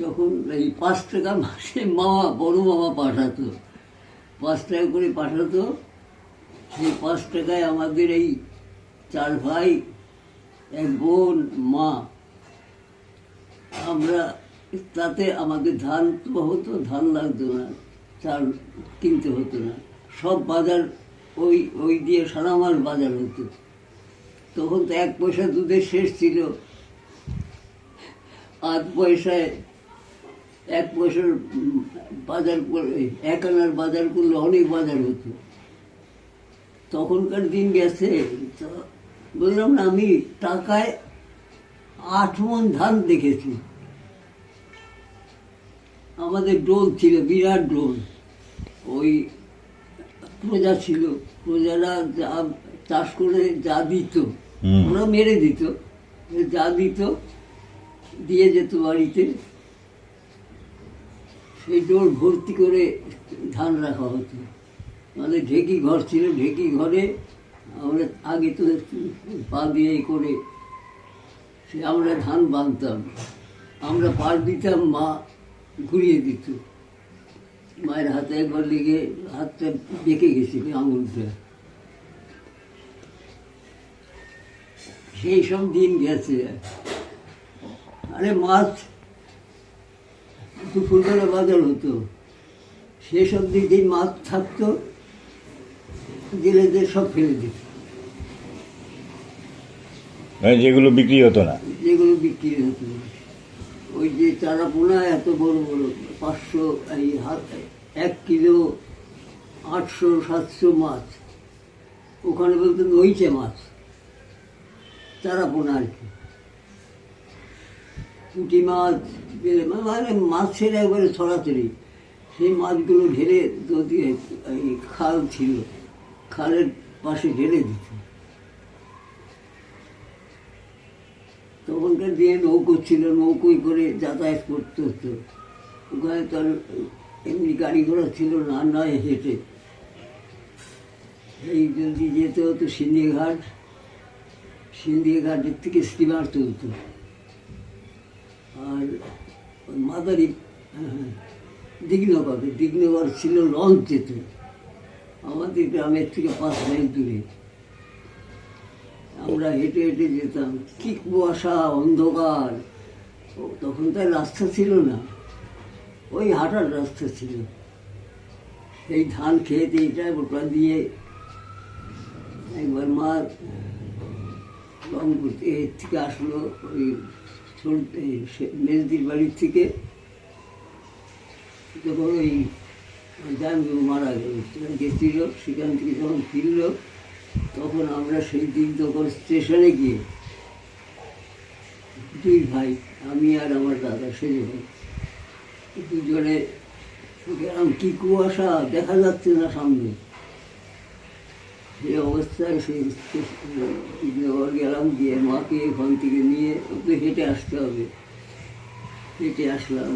যখন এই পাঁচ টাকা মাসে মামা বড় মামা পাঠাতো। পাঁচ টাকা করে পাঠাতো। সেই পাঁচ টাকায় আমাদের এই চার ভাই, এক বোন, মা। আমরা তাতে আমাদের ধান তো হতো, ধান লাগতো না, চাল কিনতে হতো না। সব বাজার ওই ওই দিয়ে সারা মাস বাজার হতো। তখন তো এক পয়সা দুধের শেষ ছিল। আধ পয়সায় এক পয়সার বাজার করে এক আনার বাজার করলে অনেক বাজার হতো। তখনকার দিন গেছে তো বললাম না আমি টাকায় আট মন ধান দেখেছি। আমাদের ডোল ছিল বিরাট ডোল। ওই প্রজা ছিল প্রজারা যা চাষ করে যা দিত ওরা মেরে দিত। যা দিত দিয়ে যেত বাড়িতে। সেই ডোল ভর্তি করে ধান রাখা হতো। আমাদের ঢেকি ঘর ছিল, ঢেকি ঘরে আমরা আগে তো পা দিয়ে করে সে আমরা ধান বাঁধতাম। আমরা পার দিতাম, মা ঘুরিয়ে দিত। মায়ের হাতে একবার লেগে হাতটা বেঁকে গেছিল আঙুলটা। সেই সব দিন গেছে। আরে মাছ দুপুরবেলা বাজার হতো। সেসব দিক যেই মাছ থাকতো জেলেদের সব ফেলে দিত। মানে যেগুলো বিক্রি হতো না? যেগুলো বিক্রি হতো ওই যে চারা পোনা এত বড় বড় পাঁচশো এই হাত এক কিলো আটশো সাতশো মাছ। ওখানে বলতো নইচে মাছ। চারা পোনা আর কি। পুঁটি মাছ মাছ মানে মাছের একবারে ছড়াছড়ি সেই মাছগুলো ঢেলে যদি এই খাল ছিল, খালের পাশে ঢেলে দিত তখনকার দিয়ে নৌকো ছিল নৌকোই করে যাতায়াত করতে হতো। ওখানে তার এমনি গাড়ি ঘোড়া ছিল না নয় হেঁটে। এই যদি যেতে হতো সিন্ধিঘাট সিন্ধিঘাটের থেকে স্টিমার তুলতো। আর মাদারি হ্যাঁ, দিঘনগর দিঘনগর ছিল লঞ্চ যেত। আমাদের গ্রামের থেকে পাঁচ মাইল দূরে। আমরা হেঁটে হেঁটে যেতাম। কি কুয়াশা অন্ধকার। তখন তার রাস্তা ছিল না। ওই হাঁটার রাস্তা ছিল। এই ধান খেতে এইটা ওটা দিয়ে একবার মা এর থেকে আসলো ওই মেজদির বাড়ির থেকে যখন ওই জানবু মারা গেল। গেছিল, সেখান থেকে যখন ফিরলো, তখন আমরা সেই দিন তখন স্টেশনে গিয়ে দুই ভাই, আমি আর আমার দাদা সেজে ভাই, দুজনে গেলাম। কি কুয়াশা, দেখা যাচ্ছে না সামনে। সেই অবস্থায় সেই স্টেশন গেলাম গিয়ে মাকে ওখান থেকে নিয়ে ওকে হেঁটে আসতে হবে। হেঁটে আসলাম।